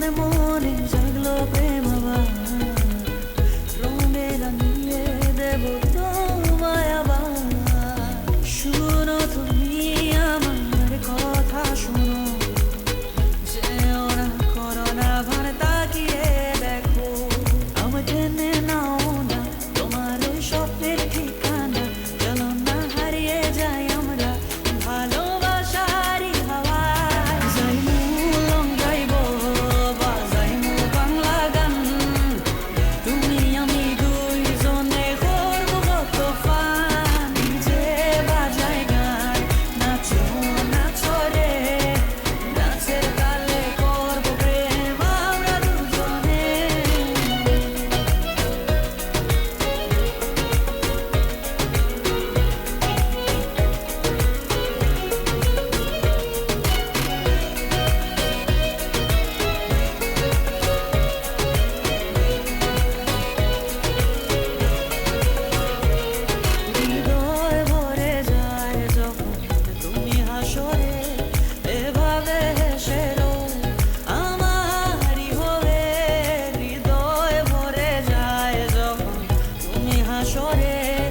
the moon. chorei.